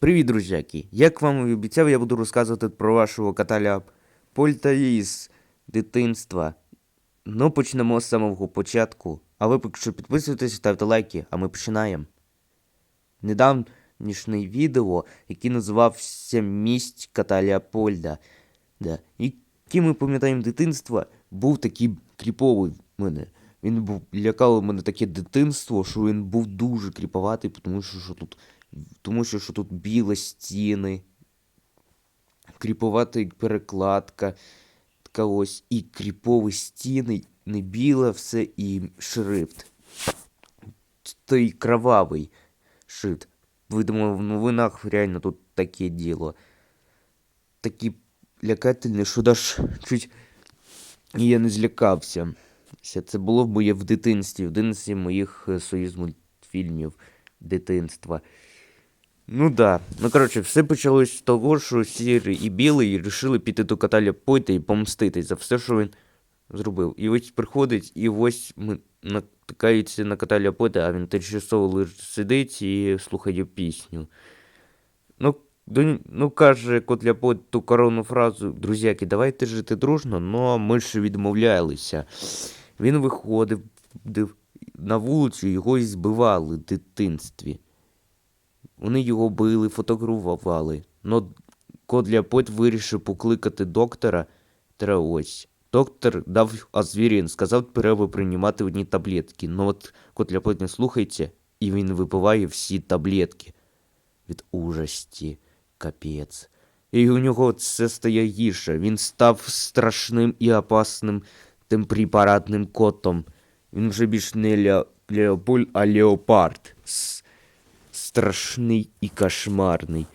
Привіт, друзяки! Як вам і обіцяв, я буду розказувати про вашого кота Польта із дитинства. Ну, почнемо з самого початку. А ви поки що підписуйтесь, ставте лайки, а ми починаємо. Недавнішнє відео, яке називався Мість кота Леопольда. Да. Який ми пам'ятаємо дитинства, був такий кріповий в мене. Він був лякало мене таке дитинство, що він був дуже кріповатий, тому що, що тут тому що, що тут біла стіни, кріповата перекладка, така ось і кріпові стіни, не біла все і шрифт. Той кровавий шрифт. Видимо, в новинах реально тут таке діло. Такі лякательні, що даже чуть я не злякався. Це було моє в дитинстві, в дитинстві моїх е, союз мультфільмів дитинства. Ну да. Ну коротше, все почалось з того, що сірий і білий вирішили піти до кота Ляпойта і помстити за все, що він зробив. І ось приходить, і ось ми натикаються на кота Ляпойта, а він тимчасово лише сидить і слухає пісню. Ну, ну каже кот Ляпойт ту коронну фразу, друзяки, давайте жити дружно, но ми ж відмовлялися. Він виходив на вулицю, його і збивали в дитинстві. Вони його били, фотографували. Но кот Ляпойт вирішив покликати доктора та ось. Доктор дав азвірін, сказав, треба приймати одні таблетки. Но от кот Ляпойт не слухається, і він випиває всі таблетки. Від ужасті, капець. І у нього це стає гірше. Він став страшним і опасним тим препаратним котом. Він вже більш не Лео... Леопольд, а Леопард. С- страшний і кошмарний.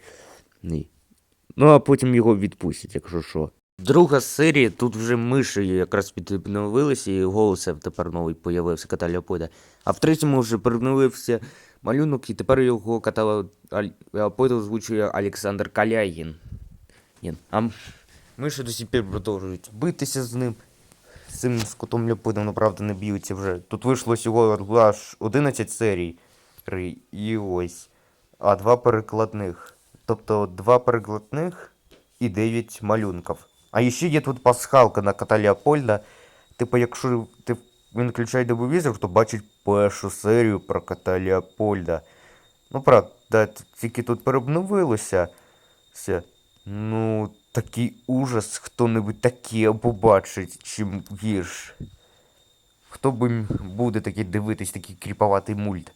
Ну, а потім його відпустять, якщо що. Друга серія, тут вже миші якраз підновилися, і голос тепер новий появився кота Леопольда. А в третьому вже переновився малюнок, і тепер його кота Леопольда озвучує Олександр Калягін. А миші до сих пір продовжують битися з ним. З цим з котом Леопольдом, направда, не б'ються вже. Тут вийшло всього аж 11 серій. Ось. А два перекладних. Тобто два перекладних і 9 малюнків. А ще є тут пасхалка на кота Леопольда. Типу, якщо ти він включає телевізор, то бачить першу серію про кота Леопольда. Ну, правда, тільки тут переобновилося. Все. Ну, такий ужас, хто-небудь таке побачить, чим гірш. Хто б м- буде такий дивитись, такий кріповатий мульт.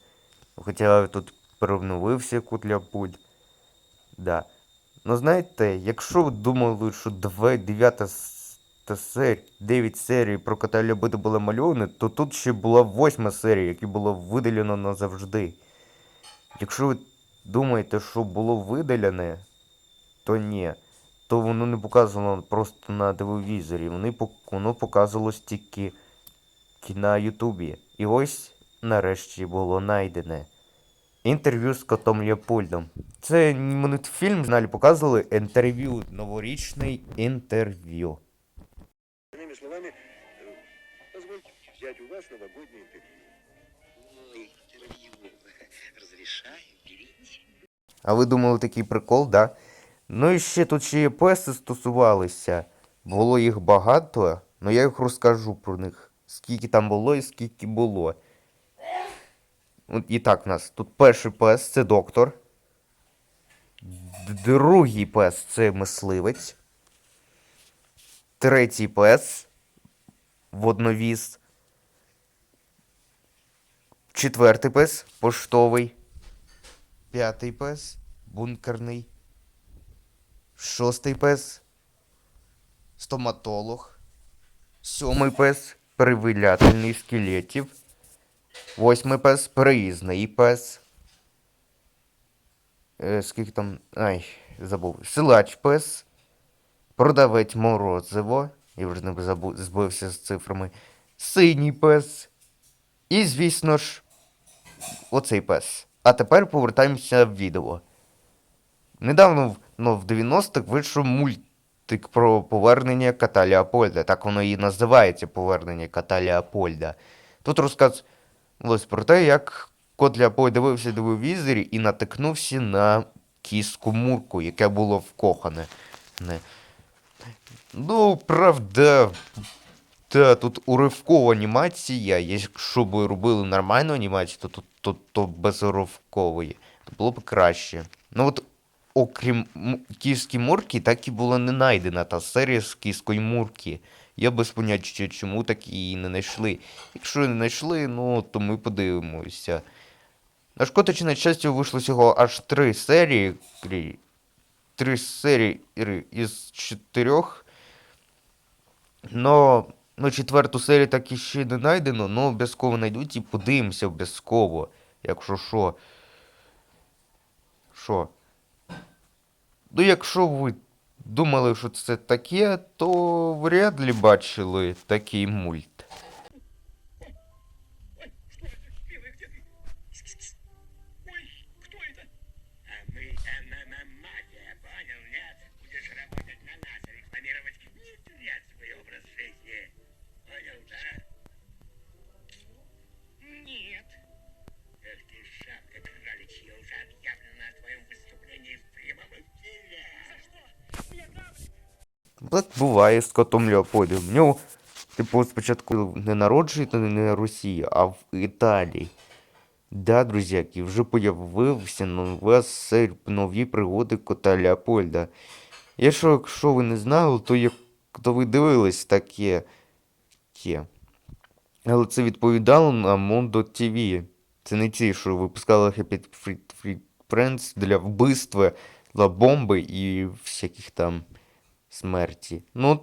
Хоча тут переобновився кот Леопольд. Да. Ну знаєте, якщо ви думали, що 2, 9 серія, 9 серій про кота Леопольда були мальоване, то тут ще була 8 серія, яка була видалена назавжди. Якщо ви думаєте, що було видалене, то ні. То воно не показувало просто на телевізорі. Воно показувалось тільки на Ютубі. І ось нарешті було знайдене. Інтерв'ю з котом Леопольдом. Це мультфільм, в журналі показували інтерв'ю, новорічне інтерв'ю. Иными словами, позвольте взять у вас новогоднее интервью. Ну, интервью. Разрешаю, берите. А ви думали такий прикол, да? Ну і ще тут ще є песи стосувалися. Було їх багато, але я їх розкажу про них. Скільки там було і скільки було. І так в нас. Тут перший пес це доктор. Другий пес це мисливець. Третій пес водновіз. Четвертий пес поштовий. П'ятий пес бункерний. Шостий пес стоматолог. Сьомий пес перевилятельний скелетів. Восьмий пес переїзний пес. Е, скільки там. Ай, забув. Силач пес. Продавець морозиво. Я вже не забув, збився з цифрами. Синій пес. І, звісно ж, оцей пес. А тепер повертаємося в відео. Недавно, ну, в 90-х вийшов мультик про повернення кота Леопольда. Так воно і називається повернення кота Леопольда. Тут розказувалось про те, як кот Леопольд дивився в телевізорі і натикнувся на кіску Мурку, яке було вкохане. Не. Ну, правда. Та тут уривкова анімація. Якщо б робили нормальну анімацію, то, то, то, то без уривкової. То було б краще. Ну от, окрім кіски Мурки, так і була не знайдена та серія з кіскою Мурки. Я без поняття, чому так її не знайшли. Якщо не знайшли, ну то ми подивимося. На шкода на щастя вийшло всього аж три серії. Три серії із чотирьох. Но ну, четверту серію так і ще не знайдено, но обов'язково знайдуть і подивимося обов'язково. Якщо що. Що? Ну, якщо ви думали, що це таке, то вряд ли бачили такий мульт. Так буває з котом Леопольдом. В нього, типу, спочатку не народжується не Росії, а в Італії. Да, друзяки, вже появився нова серія нові пригоди кота Леопольда. Якщо, якщо ви не знали, то, як, то ви дивились таке. Є. Але це відповідало на Mondo TV. Це не ті, що випускали Happy Free Friends для вбивства, для бомби і всяких там смерті. Ну,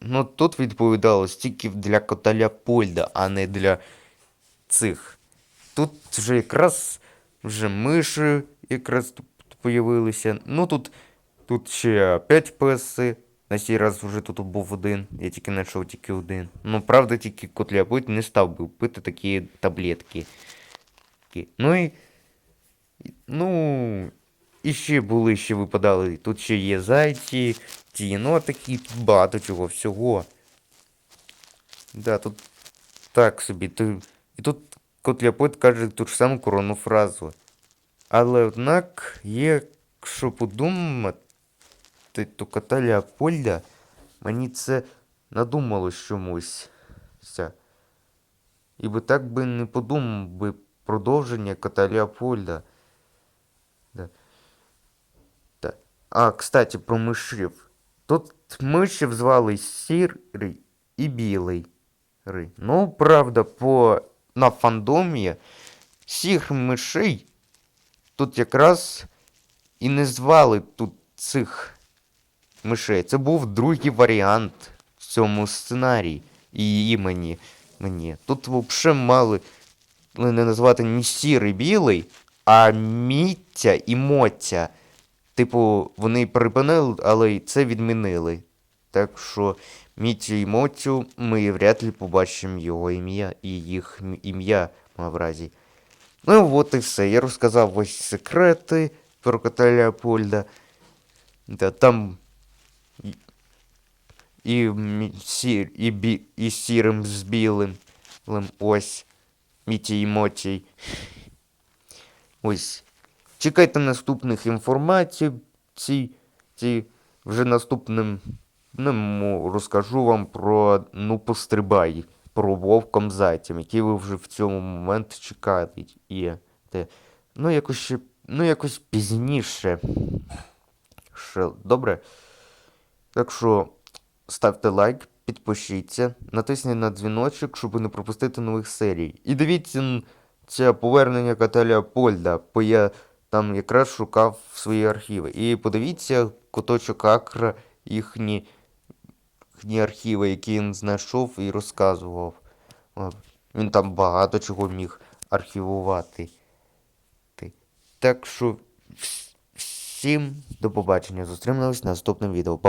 ну тут відповідалось тільки для кота Леопольда, а не для цих. Тут вже якраз вже миші якраз появилися. Ну тут, тут ще 5 песи. На цей раз вже тут був один. Я тільки знайшов тільки один. Ну, правда, тільки кот Леопольд не став би пити такі таблетки. Ну і- Ну. І ще були, ще випадали. Тут ще є зайці, ті єнотики, тут багато чого всього. Да, тут так собі. І тут кот каже ту ж саму коронну фразу. Але однак, якщо подумати, то кота Леопольда, мені це надумалось чомусь. І би так би не подумав би продовження кота Леопольда. Да. Да. А, кстати, про мишів. Тут мишів звали сірий і білий. Ну, правда, по на фандомі всіх мишей тут якраз і не звали тут цих мишей. Це був другий варіант в цьому сценарії і імені мені. Тут взагалі мали не назвати не сірий білий, а Міття і Моття. Типу, вони припинили, але це відмінили. Так що Міттю і Моттю ми вряд ли побачимо його ім'я і їх ім'я мав разі. Ну от і все. Я розказав ось секрети про кота Леопольда. Да, там і, сір, і, бі, і сірим з білим. Ось. Міті і Мотій. Ось. Чекайте наступних інформацій. Ці, вже наступним ну, розкажу вам про ну пострибай, про вовком зайцем, який ви вже в цьому момент чекаєте. І те. Ну, якось ще, ну, якось пізніше. Ще, добре. Так що ставте лайк, підпишіться, натисніть на дзвіночок, щоб не пропустити нових серій. І дивіться це повернення кота Леопольда, бо я там якраз шукав свої архіви. І подивіться куточок Акра, їхні, їхні архіви, які він знайшов і розказував. Він там багато чого міг архівувати. Так що всім до побачення. Зустрінемось в наступному відео.